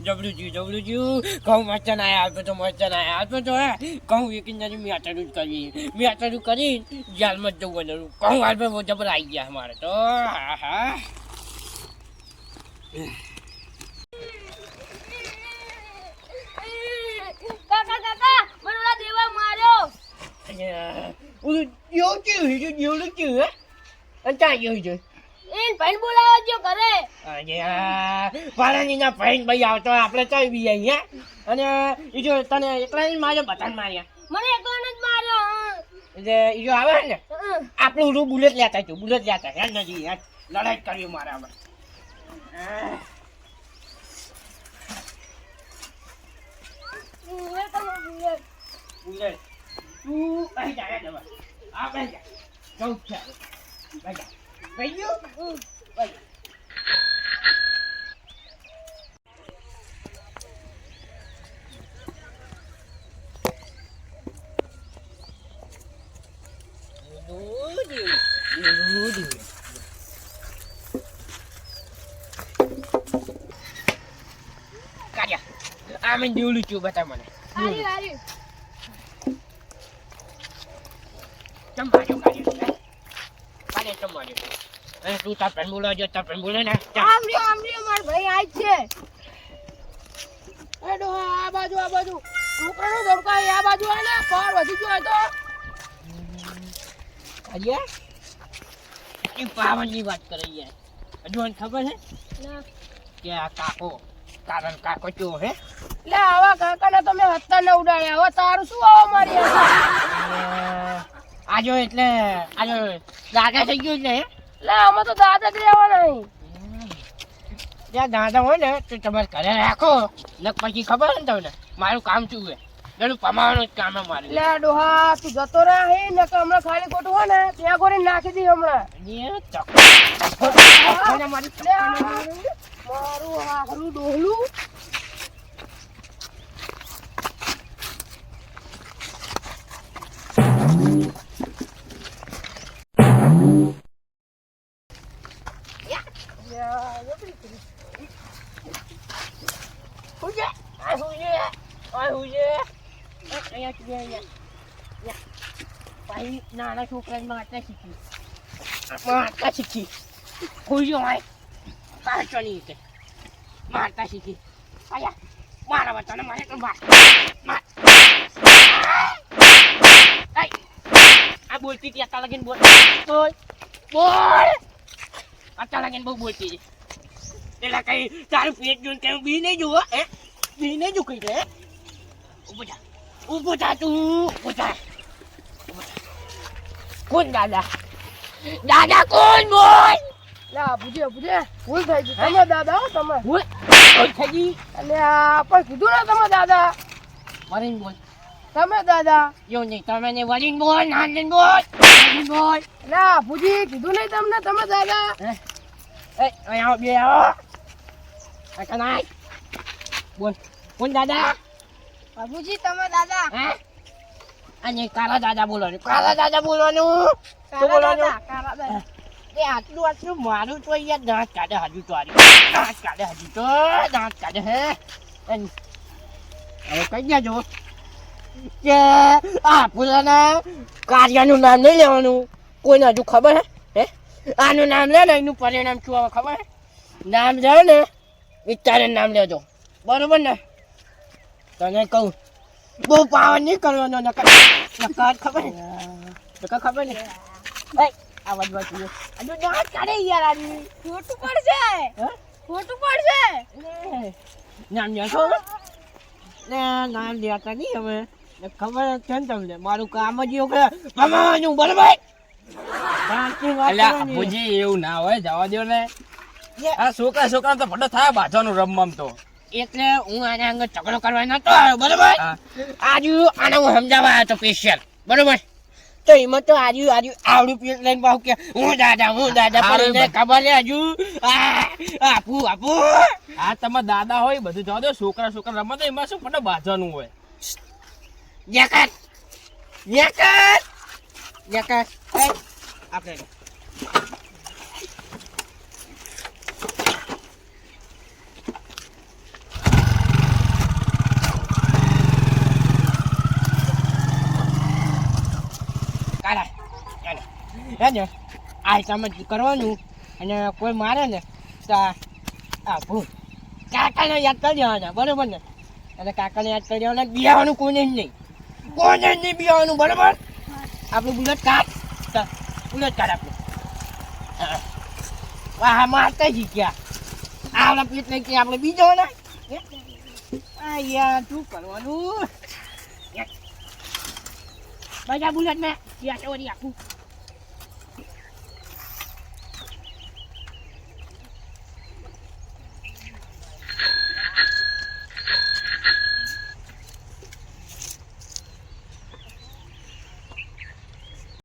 જબરું જ્યું જબરું જ્યું ઘઉં મરચાં આયા આપે તો મરચાં આયા આપે તો હે ઘઉં વેકીને જઈને મેં આટલું જ કરી મેં આટલું કરી જાલમાં જ જવું બધું ઘઉં આપે બહુ જબર આવી ગયા અમારે તો હા હા કાકા કાકા મને દેવા માર્યો ઓલું જેવું કેવું છે જેવું કેવું હે અને ક્યાં જેવું એન ભાઈ બોલાવો જો ઘરે. પાણાની ના ભાઈ ભાઈ આવતો. આપણે ચાઈ બી અહીંયા. અને એ જો તને એકલા જ માર્યો બધાને માર્યા. મને એકલાને જ માર્યો એટલે એ જો આવે ને આપણું ઉરું બુલેટ લેતા છું બુલેટ લેતા હેડ નથી હેડ. લડાઈ કરી કર્યું મારા હવે. બુલેટ તું અહીં જાય જવા હવે. આ બેસી જા. જવું છે. હવે. બેસી જા બેસી ગયો હં. બેસી જા. દૂધ, દૂધ. કાઢ્યા આ મેં જેવડું છું બતા મને હારી હારી ચમ બાજુ કાઢ્યું કાઢે એ તું તાર પેન બોલો જો તાર પેન બોલે ને. આમ રહ્યો આમ રહ્યો માર ભાઈ આજ છે. એ આ બાજુ આ બાજુ. છોકરાનો ધડકા આ બાજુ આવે ને પાર વધી ગયો તો. કાઢ્યા એ પાવનની વાત કરી યાર. હજુ ખબર છે કે આ કાકો કારણ કાકો ચો હે? લે આવા કાકાને તમે હત્તા ન ઉડાડ્યા હવે તારું શું આવો મારી આજો એટલે આજો દાદા થઈ ગયું છે લે આમાં તો દાદા જ રહેવા નહીં ત્યાં દાદા હોય ને તો તમારે ઘરે રાખો. ને પછી ખબર ને તમને. મારું કામ શું છે? એનું પમાવાનું જ કામ મારે. લે ડોહા તું જતો રહે હે ને કે હમણાં ખાલી ખોટું હોય ને ત્યાં ગોળી નાખી દી હમણાં. મારું હારું ડોહલું. અહીંયા છે અહીંયા. ભાઈ નાના છોકરાને મારતા શીખી મારતા શીખી હું છે ભાઈ કાચવાની રીતે મારતા શીખી આયા મારા બચ્ચાને મારે તો માર. આ બોલતી હતી અત્યારે લગીને બોલ બોલ બોલ અત્યારે લગીને બહુ બોલતી હતી પેલા કઈ તારું પેટ જોઈને કઈ બી નહીં જુઓ, હે? બી નહીં જુ કઈ રે ઊભો ઊભો થા તું ઊભો થા. કોણ દાદા દાદા કોણ બોલ લે પૂછે પૂછે ભૂલ થઈ ગઈ તમે દાદા હો તમે બોલ બોલ થજી અને પણ કીધું ને તમે દાદા વરીન બોલ તમે દાદા એવું નહીં તમે ને વરીન બોલ નાનન બોલ વરીન બોલ લે પૂછી કીધું નહીં તમને તમે દાદા એ અહીં આવો બે આવો આ કનાય બોલ કોણ દાદા બાબુજી તમે દાદા. અને કારા દાદા બોલવાનું. કારા દાદા બોલવાનું. શું બોલવાનું? કારા દાદા. એ આટલું આટલું મારું તો અહીંયા દાંત કાઢે હજુ તો દાંત કાઢે હજુ તો દાંત કાઢે હે? હવે કઈ દેજો કે આ પુરાના કાર્યનું નામ નહીં લેવાનું. કોઈને હજુ ખબર હે? હે? આનું નામ લે ને એનું પરિણામ શું આવે ખબર નામ લે ને વિચારે નામ લેજો. બરોબર ને? તને કહું બહુ પાવન નહીં કરવાનો નકર નકર ખબર ને નકર ખબર ને એ આ વધવા જોઈએ હજુ દાંત કાઢે યાર આની ખોટું પડશે. હે? ખોટું પડશે. નામ લેશો ને નામ લેતા નહીં હવે. ને ખબર છે ને તમને. મારું કામ જ એવું કે ભમાવાનું બરાબર? અલ્યા. ભુજી એવું ના હોય જવા દો ને. યે. આ છોકરા છોકરા તો ફટો થાય બાજવાનું રમમ તો. એટલે હું આના અંગે ઝઘડો કરવા નતો આવ્યો બરોબર? આજુ આને હું સમજાવવા આવ્યો તો સ્પેશિયલ બરોબર? તો એમાં તો આજુ આજુ આવડું પેટ લઈને પાછું કે હું દાદા હું દાદા પણ ખબર છે હજુ? આપું આપું. આ તમે દાદા હોય બધું જવા દો છોકરા છોકરા રમત એમાં શું પણ બાજવાનું હોય? યકત યકત યકત આપણે હે ને? આ સમજ કરવાનું. અને કોઈ મારે ને, તો આ ભૂલ કાકાને યાદ કરી દેવાના, બરોબર ને? અને કાકાને યાદ કરી દેવાના બિયાવાનું કોને નહીં. કોને નહીં બિયાવાનું બરોબર? આપણું બુલેટ કાઢ. બુલેટ કાઢ આપણું. વાહ મારતા જ ગયા આપણા પેટ લઈ કે આપણે બીજો ને? આ યાર, શું કરવાનું? બધા બુલેટ ને યા ચોરી આખું